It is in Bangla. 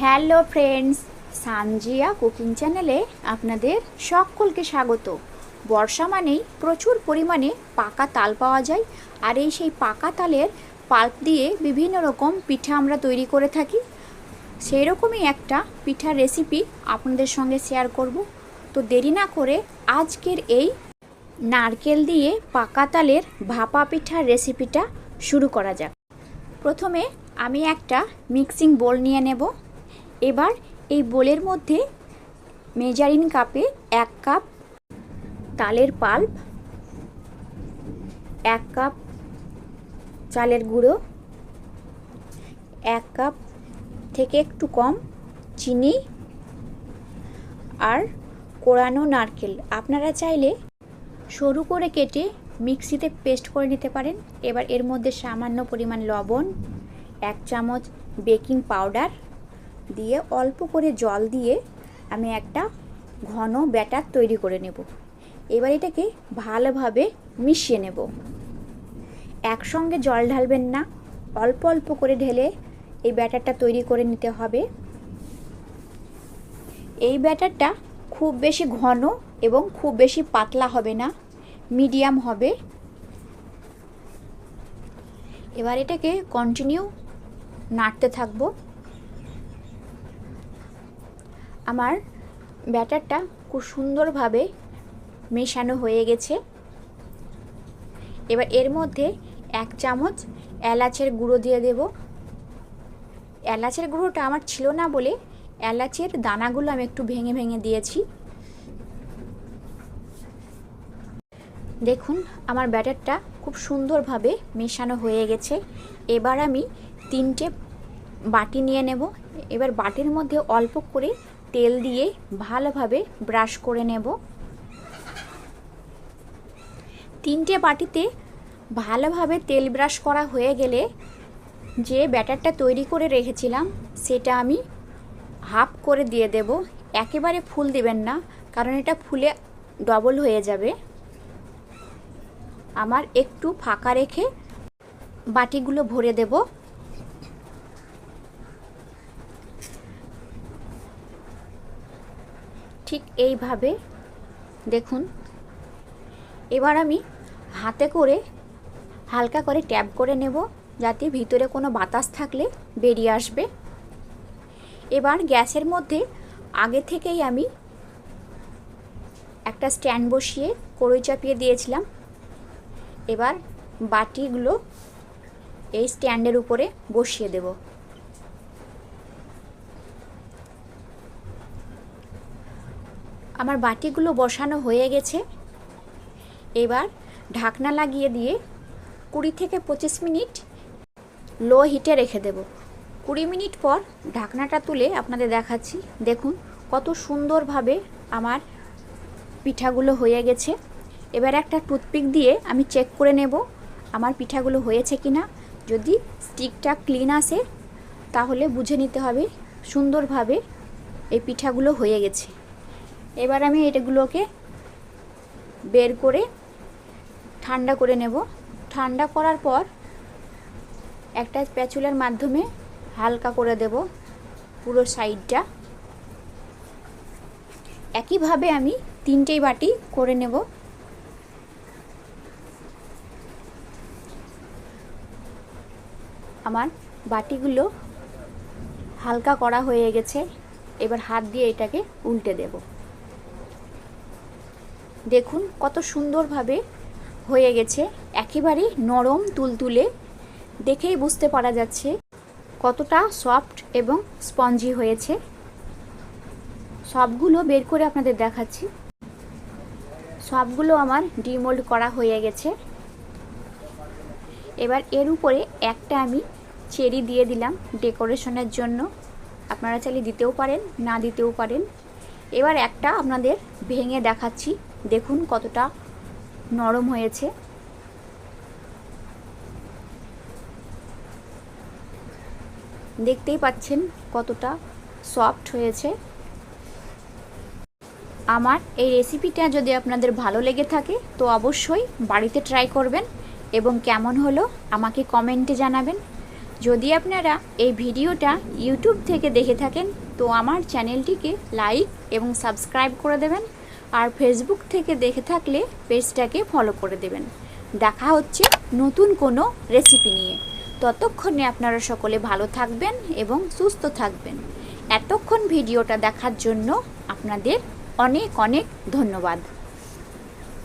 হ্যালো ফ্রেন্ডস, সানজিয়া কুকিং চ্যানেলে আপনাদের সকলকে স্বাগত। বর্ষা মানেই প্রচুর পরিমাণে পাকা তাল পাওয়া যায়, আর এই সেই পাকা তালের পাল্প দিয়ে বিভিন্ন রকম পিঠা আমরা তৈরি করে থাকি। সেই রকমই একটা পিঠার রেসিপি আপনাদের সঙ্গে শেয়ার করব। তো দেরি না করে আজকের এই নারকেল দিয়ে পাকা তালের ভাপা পিঠার রেসিপিটা শুরু করা যাক। প্রথমে আমি একটা মিক্সিং বোল নিয়ে নেব। এবার এই বোলের মধ্যে মেজারিন কাপে এক কাপ তালের পাল্প, এক কাপ চালের গুঁড়ো, এক কাপ থেকে একটু কম চিনি আর কোরানো নারকেল। আপনারা চাইলে সরু করে কেটে মিক্সিতে পেস্ট করে নিতে পারেন। এবার এর মধ্যে সামান্য পরিমাণ লবণ, এক চামচ বেকিং পাউডার দিয়ে অল্প করে জল দিয়ে আমি একটা ঘন ব্যাটার তৈরি করে নেব। এবার এটাকে ভালোভাবে মিশিয়ে নেব। একসঙ্গে জল ঢালবেন না, অল্প অল্প করে ঢেলে এই ব্যাটারটা তৈরি করে নিতে হবে। এই ব্যাটারটা খুব বেশি ঘন এবং খুব বেশি পাতলা হবে না, মিডিয়াম হবে। এবার এটাকে কন্টিনিউ নাড়তে থাকব। আমার ব্যাটারটা খুব সুন্দরভাবে মেশানো হয়ে গেছে। এবার এর মধ্যে এক চামচ এলাচের গুঁড়ো দিয়ে দেব। এলাচের গুঁড়োটা আমার ছিল না বলে এলাচের দানাগুলো আমি একটু ভেঙে ভেঙে দিয়েছি। দেখুন, আমার ব্যাটারটা খুব সুন্দরভাবে মেশানো হয়ে গেছে। এবার আমি তিনটে বাটি নিয়ে নেব। এবার বাটির মধ্যে অল্প করে তেল দিয়ে ভালোভাবে ব্রাশ করে নেব। তিনটে বাটিতে ভালোভাবে তেল ব্রাশ করা হয়ে গেলে যে ব্যাটারটা তৈরি করে রেখেছিলাম, সেটা আমি হাফ করে দিয়ে দেব। একেবারে ফুল দিবেন না, কারণ এটা ফুলে ডবল হয়ে যাবে। আমার একটু ফাঁকা রেখে বাটিগুলো ভরে দেব। ঠিক এইভাবে দেখুন। এবার আমি হাতে করে হালকা করে ট্যাপ করে নেব যাতে ভিতরে কোনো বাতাস থাকলে বেরিয়ে আসবে। এবার গ্যাসের মধ্যে আগে থেকেই আমি একটা স্ট্যান্ড বসিয়ে কড়ই চাপিয়ে দিয়েছিলাম। এবার বাটিগুলো এই স্ট্যান্ডের উপরে বসিয়ে দেব। আমার বাটিগুলো বসানো হয়ে গেছে। এবার ঢাকনা লাগিয়ে দিয়ে কুড়ি থেকে পঁচিশ মিনিট লো হিটে রেখে দেব। কুড়ি মিনিট পর ঢাকনাটা তুলে আপনাদের দেখাচ্ছি। দেখুন কত সুন্দরভাবে আমার পিঠাগুলো হয়ে গেছে। এবার একটা টুথপিক দিয়ে আমি চেক করে নেব আমার পিঠাগুলো হয়েছে কি না যদি স্টিকটা ক্লিন আসে, তাহলে বুঝে নিতে হবে সুন্দরভাবে এই পিঠাগুলো হয়ে গেছে। এবার আমি এটাগুলোকে বের করে ঠান্ডা করে নেব। ঠান্ডা করার পর একটা প্যাচুলার মাধ্যমে হালকা করে দেব পুরো সাইডটা। একইভাবে আমি তিনটেই বাটি করে নেব। আমার বাটিগুলো হালকা করা হয়ে গেছে। এবার হাত দিয়ে এটাকে উল্টে দেব। দেখুন কত সুন্দরভাবে হয়ে গেছে। একেবারেই নরম তুলতুলে। দেখেই বুঝতে পারা যাচ্ছে কতটা সফট এবং স্পঞ্জি হয়েছে। সবগুলো বের করে আপনাদের দেখাচ্ছি। সবগুলো আমার ডিমোল্ড করা হয়ে গেছে। এবার এর উপরে একটা আমি চেরি দিয়ে দিলাম ডেকোরেশনের জন্য। আপনারা চাইলে দিতেও পারেন, না দিতেও পারেন। এবার একটা আপনাদের ভেঙে দেখাচ্ছি। দেখুন কতটা নরম হয়েছে। দেখতেই পাচ্ছেন কতটা সফট হয়েছে। আমার এই রেসিপিটা যদি আপনাদের ভালো লেগে থাকে, তো অবশ্যই বাড়িতে ট্রাই করবেন এবং কেমন হলো আমাকে কমেন্টে জানাবেন। যদি আপনারা এই ভিডিওটা ইউটিউব থেকে দেখে থাকেন, তো আমার চ্যানেলটিকে লাইক এবং সাবস্ক্রাইব করে দেবেন। আর ফেসবুক থেকে দেখে থাকলে পেজটাকে ফলো করে দেবেন। দেখা হচ্ছে নতুন কোনো রেসিপি নিয়ে। ততক্ষণে আপনারা সকলে ভালো থাকবেন এবং সুস্থ থাকবেন। এতক্ষণ ভিডিওটা দেখার জন্য আপনাদের অনেক অনেক ধন্যবাদ।